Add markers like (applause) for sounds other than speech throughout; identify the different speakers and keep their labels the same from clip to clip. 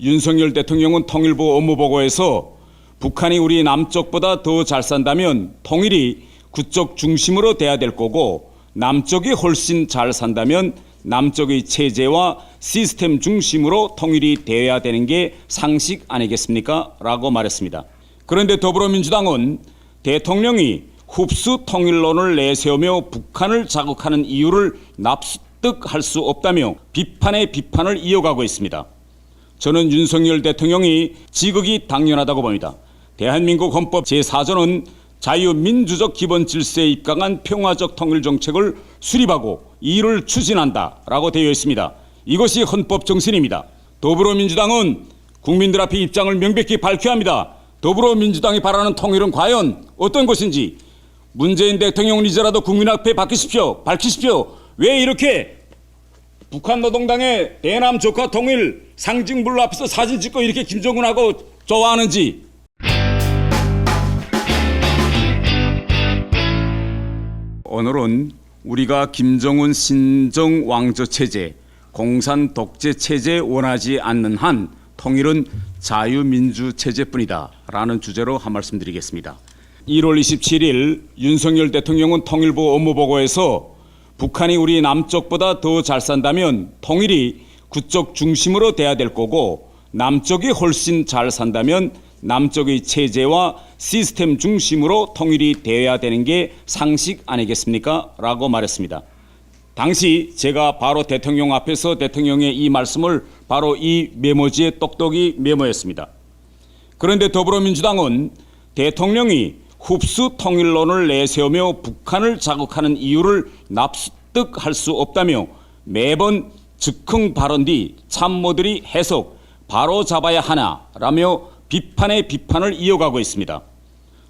Speaker 1: 윤석열 대통령은 통일부 업무보고에서 북한이 우리 남쪽보다 더 잘 산다면 통일이 그쪽 중심으로 돼야 될 거고 남쪽이 훨씬 잘 산다면 남쪽의 체제와 시스템 중심으로 통일이 되어야 되는 게 상식 아니겠습니까? 라고 말했습니다. 그런데 더불어민주당은 대통령이 흡수 통일론을 내세우며 북한을 자극하는 이유를 납득할 수 없다며 비판에 비판을 이어가고 있습니다. 저는 윤석열 대통령이 지극히 당연하다고 봅니다. 대한민국 헌법 제4조는 자유민주적 기본 질서에 입각한 평화적 통일 정책을 수립하고 이를 추진한다라고 되어 있습니다. 이것이 헌법 정신입니다. 더불어민주당은 국민들 앞에 입장을 명백히 밝혀야 합니다. 더불어민주당이 바라는 통일은 과연 어떤 것인지 문재인 대통령은 이제라도 국민 앞에 밝히십시오. 밝히십시오. 왜 이렇게 북한 노동당의 대남 조카 통일 상징물 앞에서 사진 찍고 이렇게 김정은하고 좋아하는지 오늘은 우리가 김정은 신정 왕조 체제, 공산 독재 체제 원하지 않는 한 통일은 자유민주 체제뿐이다라는 주제로 한 말씀 드리겠습니다. 1월 27일 윤석열 대통령은 통일부 업무보고에서 북한이 우리 남쪽보다 더 잘 산다면 통일이 그쪽 중심으로 돼야 될 거고 남쪽이 훨씬 잘 산다면 남쪽의 체제와 시스템 중심으로 통일이 되어야 되는 게 상식 아니겠습니까? 라고 말했습니다. 당시 제가 바로 대통령 앞에서 대통령의 이 말씀을 바로 이 메모지에 똑똑히 메모했습니다. 그런데 더불어민주당은 대통령이 흡수 통일론을 내세우며 북한을 자극하는 이유를 납득할 수 없다며 매번 즉흥 발언 뒤 참모들이 해석 바로 잡아야 하나라며 비판에 비판을 이어가고 있습니다.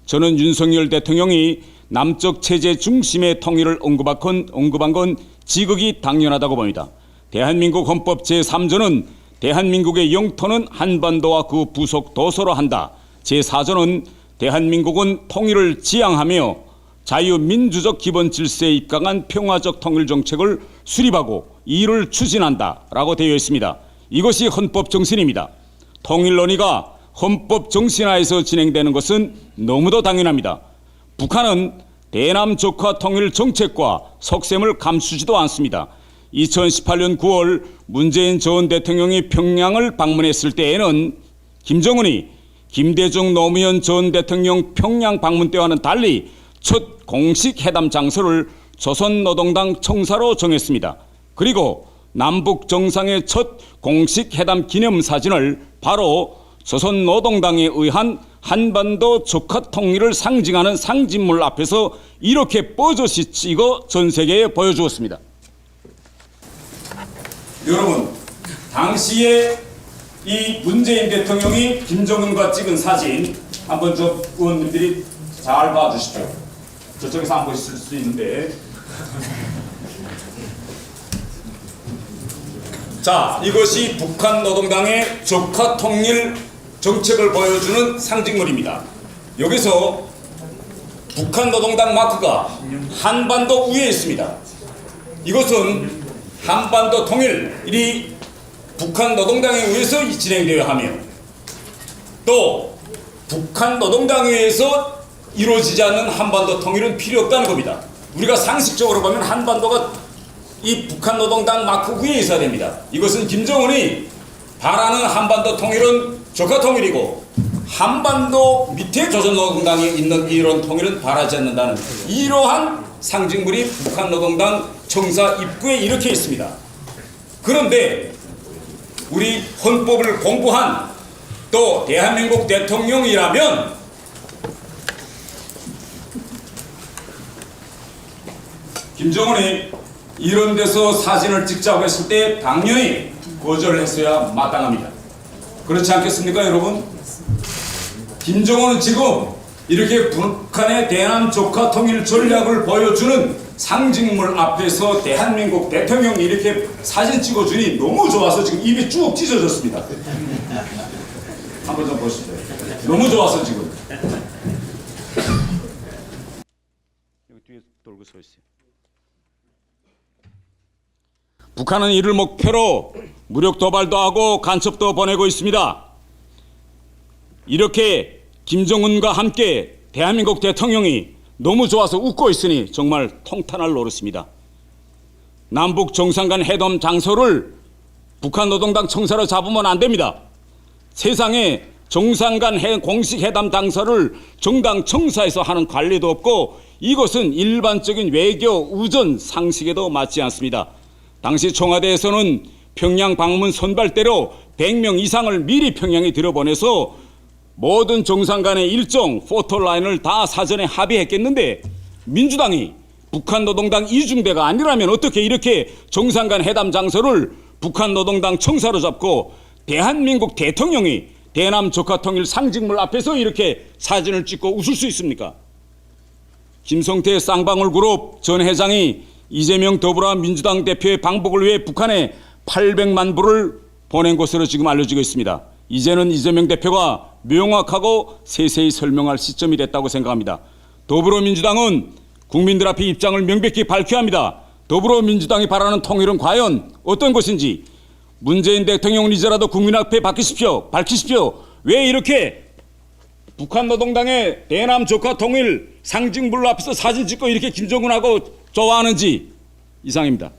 Speaker 1: 저는 윤석열 대통령이 남쪽 체제 중심의 통일을 언급한 건 지극히 당연하다고 봅니다. 대한민국 헌법 제3조는 대한민국의 영토는 한반도와 그 부속 도서로 한다. 제4조는 대한민국은 통일을 지향하며 자유민주적 기본 질서에 입각한 평화적 통일 정책을 수립하고 이를 추진한다라고 되어 있습니다. 이것이 헌법 정신입니다. 통일 논의가 헌법 정신하에서 진행되는 것은 너무도 당연합니다. 북한은 대남 조카 통일 정책과 속셈을 감추지도 않습니다. 2018년 9월 문재인 전 대통령이 평양을 방문했을 때에는 김정은이 김대중 노무현 전 대통령 평양 방문 때와는 달리 첫 공식 회담 장소를 조선노동당 청사로 정했습니다. 그리고 남북 정상의 첫 공식 회담 기념 사진을 바로 조선노동당에 의한 한반도 조카 통일을 상징하는 상징물 앞에서 이렇게 뻐젓이 찍어 전 세계에 보여주었습니다. 여러분, 당시에 이 문재인 대통령이 김정은과 찍은 사진 한번 저 의원님들이 잘 봐주십시오. 저쪽에서 안 보실 수 있는데. (laughs) 자, 이것이 북한 노동당의 적화 통일 정책을 보여주는 상징물입니다. 여기서 북한 노동당 마크가 한반도 위에 있습니다. 이것은 한반도 통일이 북한 노동당에 의해서 진행되어야 하며 또 북한 노동당에 의해서 이루어지지 않는 한반도 통일은 필요 없다는 겁니다. 우리가 상식적으로 보면 한반도가 이 북한 노동당 마크 위에 있어야 됩니다. 이것은 김정은이 바라는 한반도 통일은 조카 통일이고 한반도 밑에 조선노동당이 있는 이런 통일은 바라지 않는다는 이러한 상징물이 북한 노동당 청사 입구에 이렇게 있습니다. 그런데 우리 헌법을 공부한 또 대한민국 대통령이라면 김정은이 이런 데서 사진을 찍자고 했을 때 당연히 거절했어야 마땅합니다. 그렇지 않겠습니까, 여러분? 김정은은 지금 이렇게 북한의 대남 조카 통일 전략을 보여주는 상징물 앞에서 대한민국 대통령이 이렇게 사진 찍어주니 너무 좋아서 지금 입이 쭉 찢어졌습니다. 한번 좀 보시죠. 너무 좋아서 지금. 여기 뒤에 돌고 서 있어요. 북한은 이를 목표로 무력 도발도 하고 간첩도 보내고 있습니다. 이렇게 김정은과 함께 대한민국 대통령이 너무 좋아서 웃고 있으니 정말 통탄할 노릇입니다. 남북 정상 간 회담 장소를 북한 노동당 청사로 잡으면 안 됩니다. 세상에 정상 간 회- 공식 회담 장소를 정당 청사에서 하는 관리도 없고 이것은 일반적인 외교 우전 상식에도 맞지 않습니다. 당시 청와대에서는 평양 방문 선발대로 100명 이상을 미리 평양에 들여보내서 모든 정상 간의 일정 포토라인을 다 사전에 합의했겠는데 민주당이 북한 노동당 이중대가 아니라면 어떻게 이렇게 정상 간 회담 장소를 북한 노동당 청사로 잡고 대한민국 대통령이 대남 조카 통일 상징물 앞에서 이렇게 사진을 찍고 웃을 수 있습니까? 김성태 쌍방울 그룹 전 회장이 이재명 더불어민주당 대표의 방북을 위해 북한에 800만 불을 보낸 것으로 지금 알려지고 있습니다. 이제는 이재명 대표가 명확하고 세세히 설명할 시점이 됐다고 생각합니다. 더불어민주당은 국민들 앞에 입장을 명백히 밝혀야 합니다. 더불어민주당이 바라는 통일은 과연 어떤 것인지 문재인 대통령은 이제라도 국민 앞에 밝히십시오. 밝히십시오. 왜 이렇게 북한 노동당의 대남 조카 통일 상징물로 앞에서 사진 찍고 이렇게 김정은하고 좋아하는지 이상입니다.